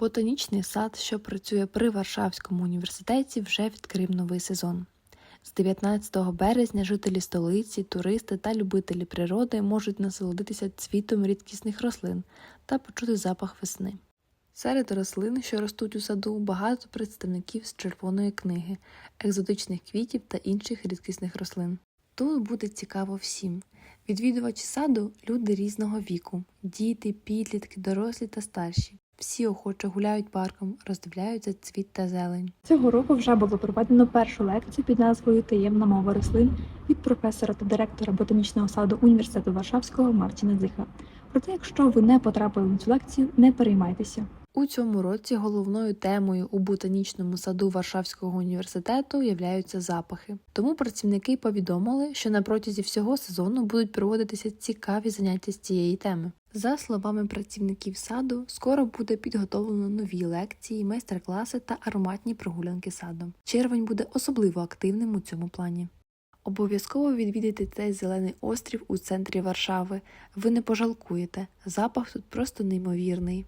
Ботанічний сад, що працює при Варшавському університеті, вже відкрив новий сезон. З 19 березня жителі столиці, туристи та любителі природи можуть насолодитися цвітом рідкісних рослин та почути запах весни. Серед рослин, що ростуть у саду, багато представників з червоної книги, екзотичних квітів та інших рідкісних рослин. Тут буде цікаво всім. Відвідувачі саду люди різного віку: діти, підлітки, дорослі та старші. Всі охоче гуляють парком, роздивляються цвіт та зелень. Цього року вже було проведено першу лекцію під назвою Таємна мова рослин від професора та директора ботанічного саду університету Варшавського Мартіна Дзиха. Проте, якщо ви не потрапили на цю лекцію, не переймайтеся. У цьому році головною темою у ботанічному саду Варшавського університету являються запахи. Тому працівники повідомили, що на протязі всього сезону будуть проводитися цікаві заняття з цієї теми. За словами працівників саду, скоро буде підготовлено нові лекції, майстер-класи та ароматні прогулянки садом. Червень буде особливо активним у цьому плані. Обов'язково відвідайте цей зелений острів у центрі Варшави. Ви не пожалкуєте. Запах тут просто неймовірний.